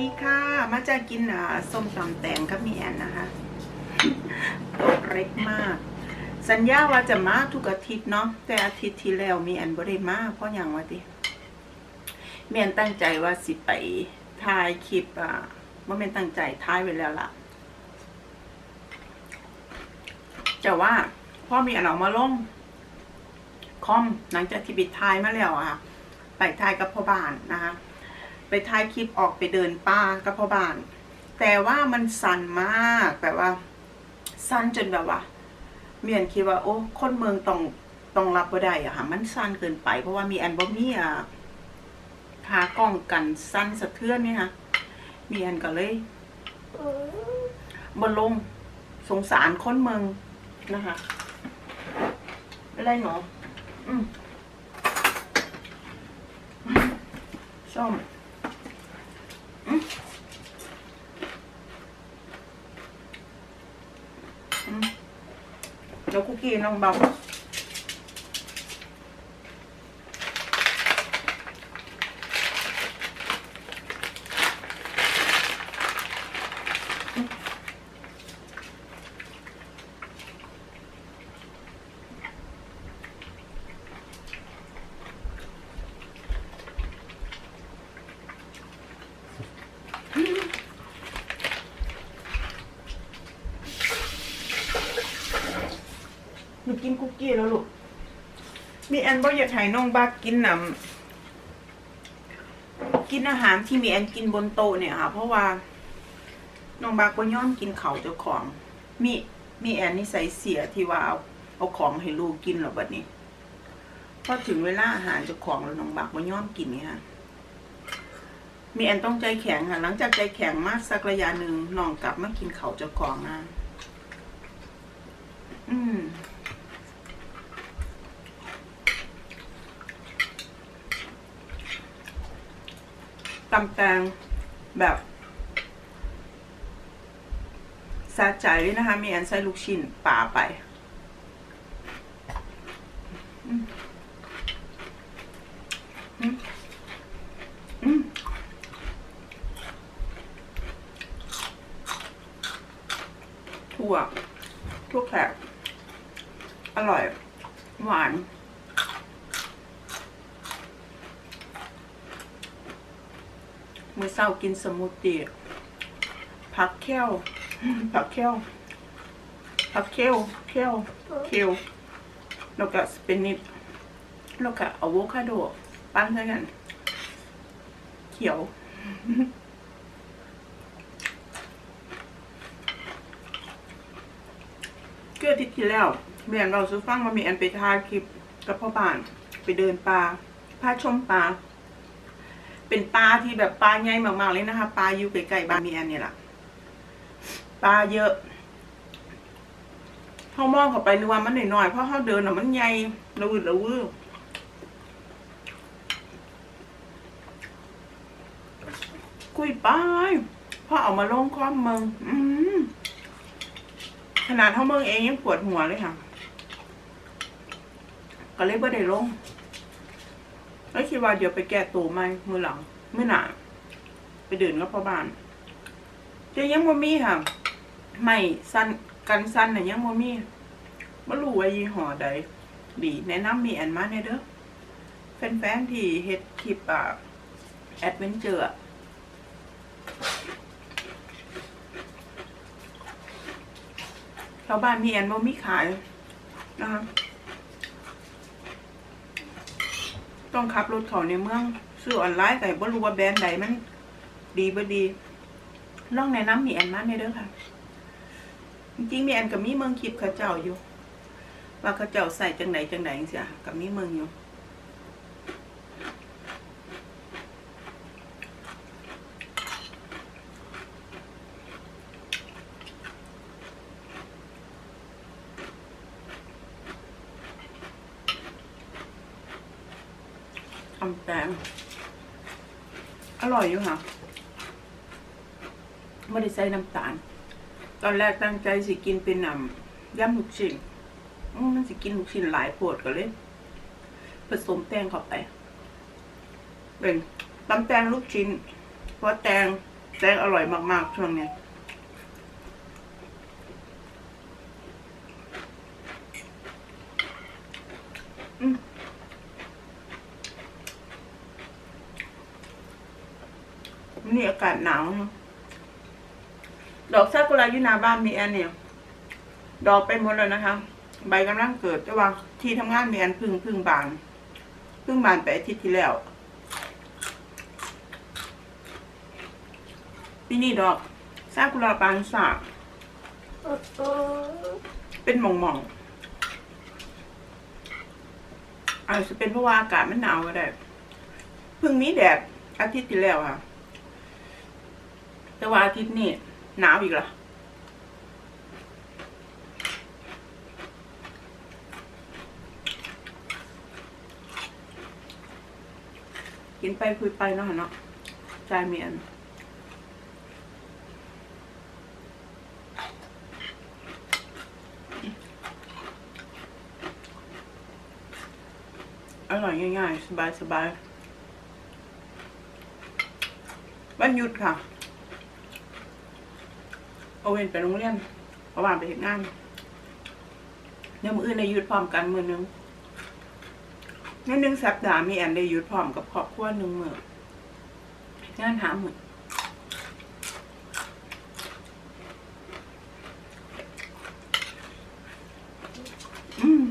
ดีค่ะ มาจะกินส้มตำแตงกับมีแอนนะคะโต๊ะเล็กมาก สัญญาว่าจะมาทุกอาทิตย์เนาะแต่อาทิตย์ที่แล้วมีแอนบ่ได้มาเพราะอย่างว่าติมีแอนตั้งใจว่าสิไปถ่ายคลิปอ่าว่าแม่นตั้งใจถ่ายไว้แล้วล่ะแต่ว่าพ่อมีอันออกมาลงคอมหลังจากที่ปิดท้ายมาแล้วอะค่ะไปท้ายกับพ่อบ้านนะคะ ไปท้ายคลิปออกไปเดินป่ากับพ่อบ้าน แต่ว่ามันสั่นมากแบบว่า สั่นจนแบบว่า เมียนคิดว่า โอ้คนเมืองต้องต้องรับบ่ได้อะค่ะ มันสั่นเกินไป เพราะว่ามีแอนบ่มีอะขากล้องกันสั่นสะเทือนนี่ค่ะมีแอนก็เลยบนลงสงสารคนเมืองนะคะอะไรหนออืมส้มอืมอืมเดี๋ ยวคุกกี้น้องบาห กินคุกกี้แล้วลูก มีแอนบอกอยากให้น้องบักกินน้ำกินอาหารที่มีแอนกินบนโต๊ะเนี่ยค่ะ เพราะว่าน้องบักก็ย่อมกินเขาเจ้าของ มีมีแอนนิสัยเสียที่ว่าเอาเอาของให้ลูกกินหรอบัดนี้พอถึงเวลาอาหารเจ้าของแล้วน้องบักก็ย่อมกินเนี่ยค่ะมีแอนต้องใจแข็งค่ะ หลังจากใจแข็งมากสักระยะหนึ่งน้องกลับมากินเขาเจ้าของนะอืม ตำแตงแบบสะใจด้วยนะคะ มีอันใส่ลูกชิ้นป่าไป อืมอืมอืมถั่วถั่วแขกอร่อย หวาน มื้อเช้ากินสมูทตี้ผักแค้วผักแค้วผักแค้วแค้วเคลแล้วก็สเปนิชแล้วก็อะโวคาโดปั้นด้วยกันเขียวเกือทิตย์ที่แล้วแม่นเราซื้อฟังมามีอันไปทาคลิปกับพ่อบ้าน ไปเดินป่าพาชมป่า เป็นปลาที่แบบปลาใหญ่มากๆเลยนะคะปลาอยู่ใกล้ๆบ้านมีแอนเนี่ยแหละปลาเยอะเขามองเข้าไปนึกว่ามันหน่อยๆเพราะเขาเดินอะมันใหญ่ระวืดระวือคุยไปพอเอามาลงความเมืองอืขนาดเท่าเมืองเองยังปวดหัวเลยค่ะ ก็เลยไม่ได้ลง แล้วคิดว่าเดี๋ยวไปแก้ตัวไหมมือหลังมือหนาไปเดินกับพ่อบ้านจะยังบ่มีค่ะ ไม่สั้นกันสั้นน่ะยังบ่มีไม่รู้ว่ายี่ห้อใดดีแนะนำมีแอนมาเนี่ยเด้อแฟนๆที่เฮ็ดคลิปอะแอดเวนเจอร์ชาวบ้านมีแอนบ่มีขายนะคะ ต้องขับรถเขาในเมืองซื้อออนไลน์แต่บ่รู้ว่าแบรนด์ใดมัน ดีบ่ดีลองแนะนำมีแอนมาในเด้อค่ะ จริงๆมีแอนกับมีเมืองคลิปเขาเจ้าอยู่ ว่าเขาเจ้าใส่จังไหนจังไหนเสียกับมีเมืองอยู่ อำแตงอ ร่อยอยู่ค่ะไม่ได้ใส่น้ำตาล ตอนแรกตั้งใจสิกินเป็นน้ำยำลูกชิ้นมันสิกินลูกชิ้นหลายโปวดก็เลย ผสมแตงเข้าไป เป็นตำแตงลูกชิ้นเพราะแตงแตงอร่อยมากๆช่วงเนี้ย นี่อากาศหนาวเนอะดอกซากุระยุนาบ้านมีอันเนี่ย ดอกไปหมดแล้วนะคะ ใบกำลังเกิดแต่ว่าที่ทำงานมีอันพึ่งพึ่งบานพึ่งบานไปอาทิตย์ที่แล้วปีนี้ดอกซากุระบานสากเป็นหม่องหม่องอาจจะเป็นเพราะว่าอากาศมันหนาวก็ได้เพิ่งมีแดดอาทิตย์ที่แล้วค่ะ แต่ว่าอาทิตย์นี้หนาวอีกละกินไปคุยไปเนาะเนาะใจเมียนอร่อยง่ายๆ สบายสบายๆวันหยุดค่ะ เวนไปโรงเรียนเพราะว่าไปเห็นงานเดี๋ยมืออื่นได้หยุดพร้อมกันมือหนึงงั้นหนึ่งสัปดาห์มีแอนได้หยุดพร้อมกับครอบครัวหนึ่งมืองานหามืออืม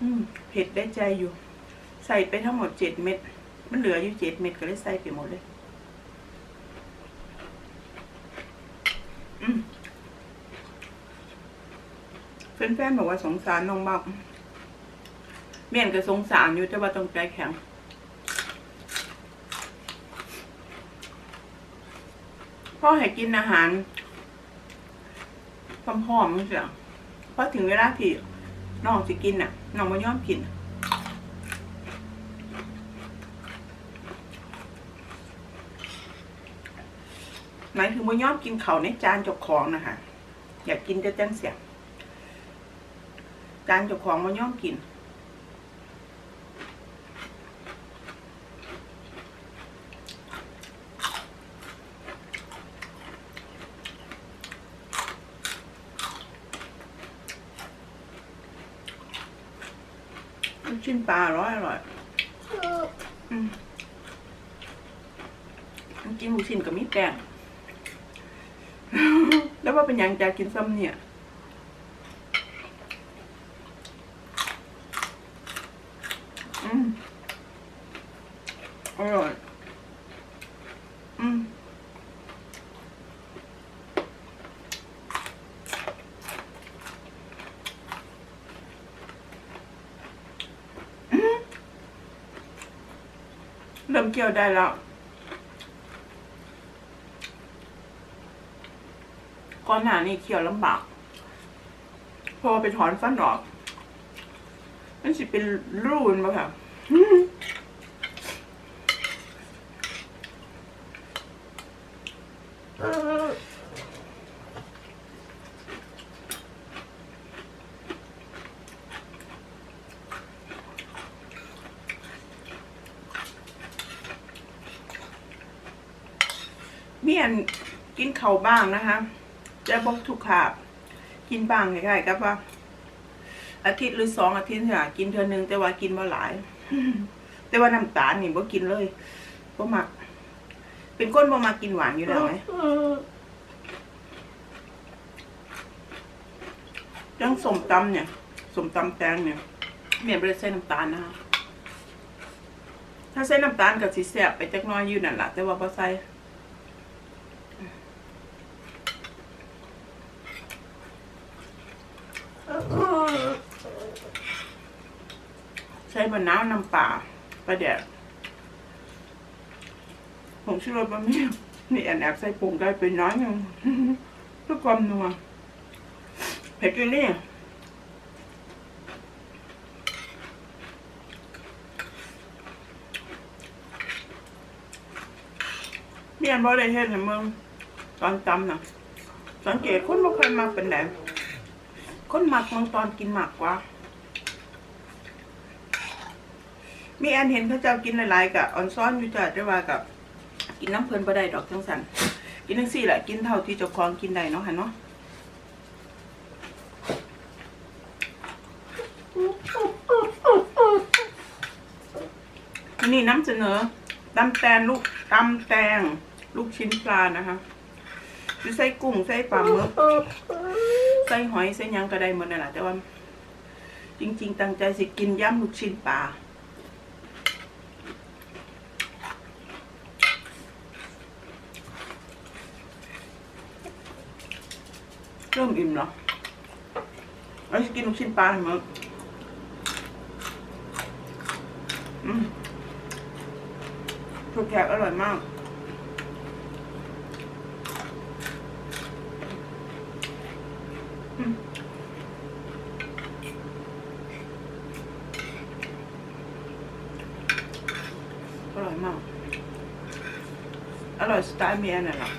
อืมเผ็ดได้ใจอยู่ ใส่ไปทั้งหมดเจ็ดเม็ด มันเหลืออยู่เจ็ดเม็ดก็เลยใส่ไปหมดเลย แฟนๆบอกว่าสงสารน้องบ้างเมียนก็สงสารอยู่แต่ว่าต้องใจแข็งพ่อให้กินอาหารพร้อมๆมั้งเสียพอถึงเวลาที่น้องสิกินน่ะน้องไม่ยอมกินหมายถึงว่ายอมกินเขาในจานจกของนะคะอยากกินจะจังเสียง จานเจกของมาย่อมกินลูกชิ้นปลาอร่อยอร่อยอืมน้ำจิ้มลูกชิ้นกับมีแป้งแล้วว่าเป็นยังจะกินซ้ำเนี่ย อืม อร่อย อืมเริ่มเกี่ยวได้แล้ว ก่อนหน้านี้เคี่ยวลำบาก พอไปถอนฟันออก มันสิเป็นรูนมาค่ะ เมียนกินเขาบ้างนะคะ จะบอกทุกขาบ กินบ้างคล้ายๆกับว่า อาทิตย์หรือสองอาทิตย์ค่ะกินเทือนึงแต่ว่ากินมาหลาย แต่ว่าน้ำตาลนี่บ่กินเลยบ่มัก เป็นก้นบ่มากินหวานอยู่แล้วไหมจังสมตำเนี่ยสมตำแตงเนี่ยเมียนบ่ไปใส่น้ำตาลนะคะถ้าใส่น้ำตาลกับสีแสบไปจักหน้อยอยู่นั่นแหละแต่ว่าพอใส่ใส่มะนาวน้ำปลาปลาแดด ผมชื่อรสบะหมี่นี่แอนแอบใส่ปรุงได้เป็นน้อยนึงเพื่อความนัวเผ็ดอยู่นี่เมียนบ่ได้เฮ็ดให้มึงตอนจำน่ะ สังเกตคนบ่เคยมักเป็นแหนคนมักมึงตอนกินหมากกว่า มีอันเห็นเขาเจ้ากินหลายๆกับออนซ้อนอยู่จ้ะแต่ว่ากับ กินน้ำเพลินบ่ได้ดอกจังสันกินทั้งสี่แหละกินเท่าที่เจ้าของกินได้เนาะค่ะเนาะนี่น้ำเสนอตำแตงลูกตำแตง ลูกชิ้นปลานะคะหรือใส่กุ้งใส่ปลาหมึกใส่หอยใส่ยังก็ได้หมดนั่นแหละแต่ว่า จริง ๆตั้งใจสิกินย่ำลูกชิ้นปลา เริ่มอิ่มแล้วเราจะกินลูกชิ้นปลาเหมือนอืมถั่วแขกอร่อยมากอืมอร่อยมาก อร่อยสไตล์เมียน่ะหรอ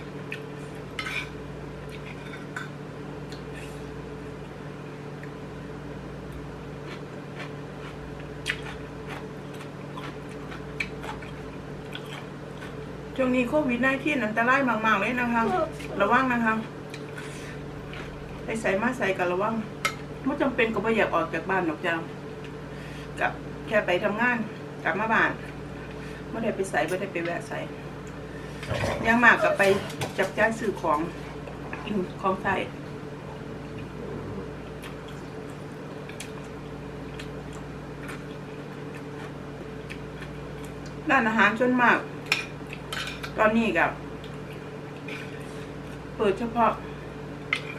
ช่วงนี้โควิด -19 อันตรายมากๆเลยนะคะ ระวังนะคะไปใส่มาใส่กันระวังไม่จำเป็นก็ไม่อยากออกจากบ้านหรอกจ้ากับแค่ไปทำงานกลับมาบ้านไม่ได้ไปใส่ไม่ได้ไปแวะใส่ยังมากกับไปจับจ่ายซื้อของกินของใส่ร้านอาหารส่วนมาก ตอนนี้กับเปิดเฉพาะ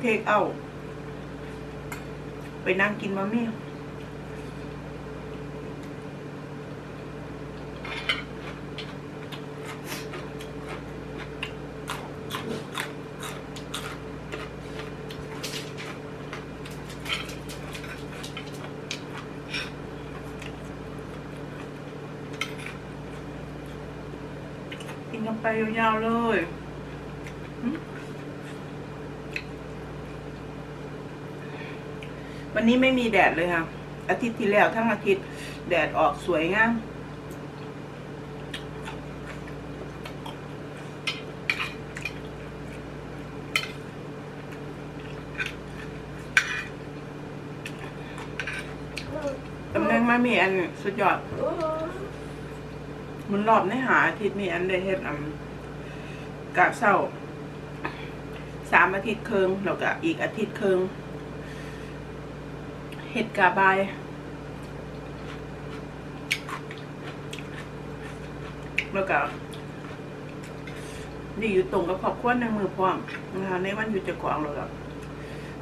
เทคเอา ไปนั่งกินมามี่ ไปยาวๆเลยหึวันนี้ไม่มีแดดเลยค่ะ อาทิตย์ที่แล้วทั้งอาทิตย์แดดออกสวยงามตำแหน่งมามีอันสุดยอด มันรอบในหาอาทิตย์นี้อันได้เฮ็ดอันกะเศร้าสามอาทิตย์เครึ่งแล้วก็อีกอาทิตย์เครึ่งเฮ็ดกะบายแล้วก็ดีอยู่ตรงกับครอบครัวหนึ่งมือพร้อมนะคะในวันหยุดจะกวางเลยก็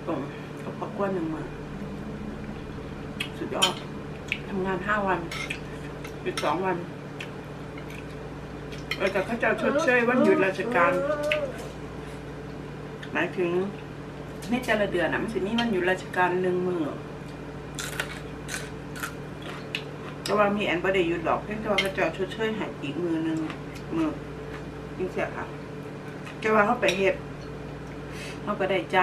ตรงกับครอบครัวหนึ่งมือสุดยอดทำงานห้าวันหยุดสองวัน เออแต่เขาจะชดเชยวันหยุดราชการ หมายถึงในแต่ละเดือนนะมันสิมีวันหยุดราชการหนึ่งมือแต่ว่ามีแอนบ่ได้หยุดหรอกเพียงแต่ว่าเขาจะชดเชยให้อีกมือหนึ่งมือนี่เสียค่ะแต่ว่าเขาไปเฮ็ดเขาก็ได้ใจ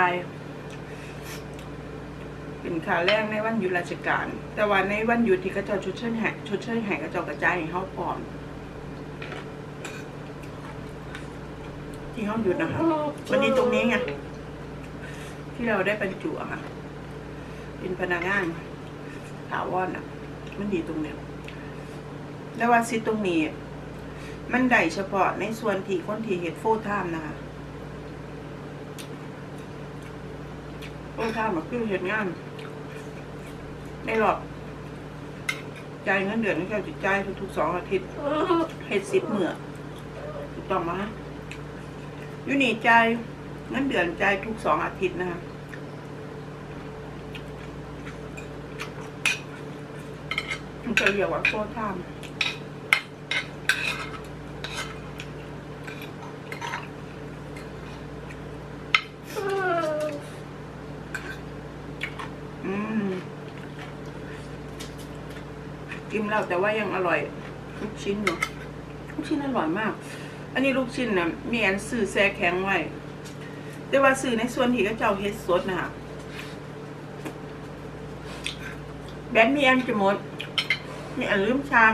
เป็นค่าแรงในวันหยุดราชการ แต่ว่าในวันหยุดที่เขาเจะชดเชยให้ชดเชยให้เขาเจะกระจายให้เขาพร้อม ที่ห้องหยุดนะคะวันนี้ตรงนี้ไงที่เราได้บรรจุอะค่ะเป็นพนักงานถาวรอะ มันดีตรงเนี้ยแล้วว่าซิตรงนี้ มันได้เฉพาะในส่วนที่คนที่เห็ดโฟร์ไทม์นะคะโฟร์ไทม์ก็คือเห็ดงานได้หรอกจ่ายเงินเดือนให้เขาจิตจ่ายทุกๆสองอาทิตย์เห็ดสิบเมื่อถูกต้องไหมอ ยู่นี่จ่ายเงินเดือนใจทุกสองอาทิตย์นะคะมันจะเรียกว่าโคตรทามอืมกินแล้วแต่ว่ายังอร่อย ลูกชิ้นอยู่ลูกชิ้นอร่อยมาก อันนี้ลูกชิ้นนะมีอันซื้อแซ่แข็งไว้ แต่ว่าซื้อในส่วนที่เขาเจ้าเฮ็ดสดนะคะแบนมีอันจะหมด มีอันลืมชา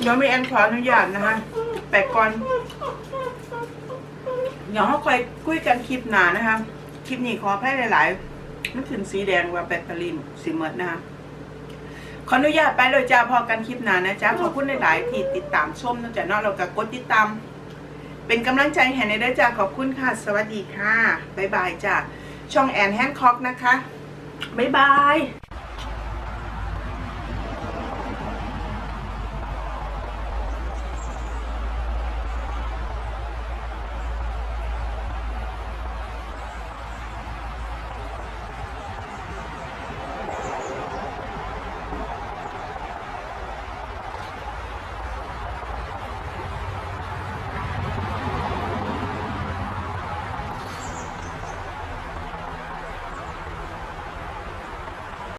เดี๋ยวมีอันขออนุญาตนะคะไปไปก่อนเดี๋ยวเราค่อยคุยกันคลิปหนานะคะ คลิปนี้ขออภัยหลายๆมันถึงสีแดงว่าแบตเตอรี่สีเมดนะคะ ขออนุญาตไปเลยจ้าพอกันคลิปหน้านะจ๊ะขอบคุณหลายๆที่ติดตามชมนะจ๊ะเนาะเราก็กดติดตาม เป็นกำลังใจให้ในด้อจ้าขอบคุณค่ะ สวัสดีค่ะ บ๊ายบายจ้าช่องแอนแฮนคอกนะคะ บ๊ายบาย